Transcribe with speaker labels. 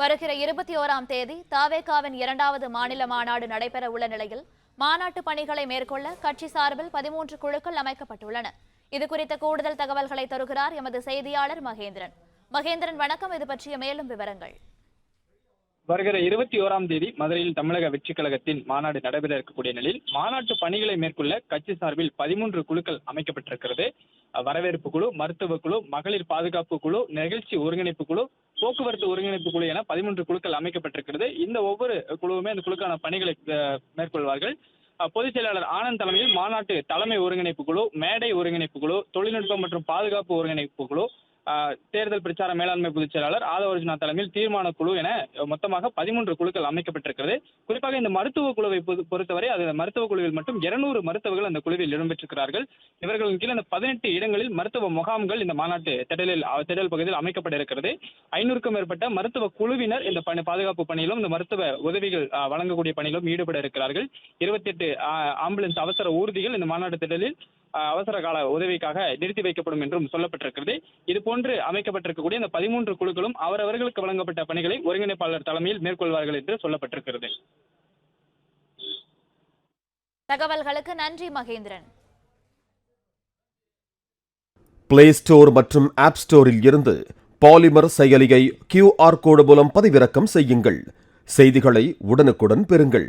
Speaker 1: வருகிற இருபத்தி ஓராம் தேதி தாவேகாவின் இரண்டாவது மாநில மாநாடு நடைபெற உள்ள நிலையில் மாநாட்டு பணிகளை மேற்கொள்ள கட்சி சார்பில் பதிமூன்று குழுக்கள் அமைக்கப்பட்டுள்ளன. இது குறித்த கூடுதல் தகவல்களை தருகிறார் எமது செய்தியாளர் மகேந்திரன். மகேந்திரன் வணக்கம். இது பற்றிய மேலும் விவரங்கள்.
Speaker 2: வருகிற இருபத்தி ஓராம் தேதி மதுரையில் தமிழக வெற்றிக் கழகத்தின் மாநாடு நடைபெற இருக்கக்கூடிய நிலையில் மாநாட்டு பணிகளை மேற்கொள்ள கட்சி சார்பில் பதிமூன்று குழுக்கள் அமைக்கப்பட்டிருக்கிறது. வரவேற்பு குழு மருத்துவ குழு மகளிர் பாதுகாப்பு குழு நிகழ்ச்சி ஒருங்கிணைப்பு குழு போக்குவரத்து ஒருங்கிணைப்பு குழு என பதிமூன்று குழுக்கள் அமைக்கப்பட்டிருக்கிறது. இந்த ஒவ்வொரு குழுவுமே அந்த குழுக்கான பணிகளை மேற்கொள்வார்கள். பொதுச் செயலாளர் ஆனந்த் தலைமையில் மாநாட்டு தலைமை ஒருங்கிணைப்பு குழு மேடை ஒருங்கிணைப்பு குழு தொழில்நுட்பம் மற்றும் பாதுகாப்பு ஒருங்கிணைப்பு குழு தேர்தல் பிரச்சார மேலாண்மை பொதுச் செயலாளர் ஆதவர்ஜுனா தலைமையில் தீர்மான குழு என மொத்தமாக பதிமூன்று குழுக்கள் அமைக்கப்பட்டிருக்கிறது. குறிப்பாக இந்த மருத்துவ குழுவை பொது- பொறுத்தவரை அது மருத்துவ குழுவில் மட்டும் இருநூறு மருத்துவர்கள் அந்த குழுவில் இடம்பெற்றிருக்கிறார்கள் இவர்களின் கீழ் அந்த பதினெட்டு இடங்களில் மருத்துவ முகாம்கள் இந்த மாநாட்டு திடலில் திடல் பகுதியில் அமைக்கப்பட இருக்கிறது ஐநூறுக்கும் மேற்பட்ட மருத்துவ குழுவினர் இந்த பணி பாதுகாப்பு பணியிலும் இந்த மருத்துவ உதவிகள் வழங்கக்கூடிய பணியிலும் ஈடுபட இருக்கிறார்கள். இருபத்தி எட்டு ஆம்புலன்ஸ் அவசர ஊர்திகள் இந்த மாநாட்டு திடலில் அவசர கால உதவிக்காக நிறுத்தி வைக்கப்படும் என்றும் சொல்லப்பட்டிருக்கிறது. இது போன்று அமைக்கப்பட்டிருக்கக்கூடிய இந்த பதிமூன்று குழுக்களும் அவரவர்களுக்கு வழங்கப்பட்ட பணிகளை ஒருங்கிணைப்பாளர் தலைமையில் மேற்கொள்வார்கள் என்று சொல்லப்பட்டிருக்கிறது.
Speaker 1: தகவல்களுக்கு நன்றி மகேந்திரன்.
Speaker 3: பிளே ஸ்டோர் மற்றும் ஆப் ஸ்டோரில் இருந்து பாலிமர் செயலியை கியூஆர் கோடு மூலம் பதிவிறக்கம் செய்யுங்கள். செய்திகளை உடனுக்குடன் பெறுங்கள்.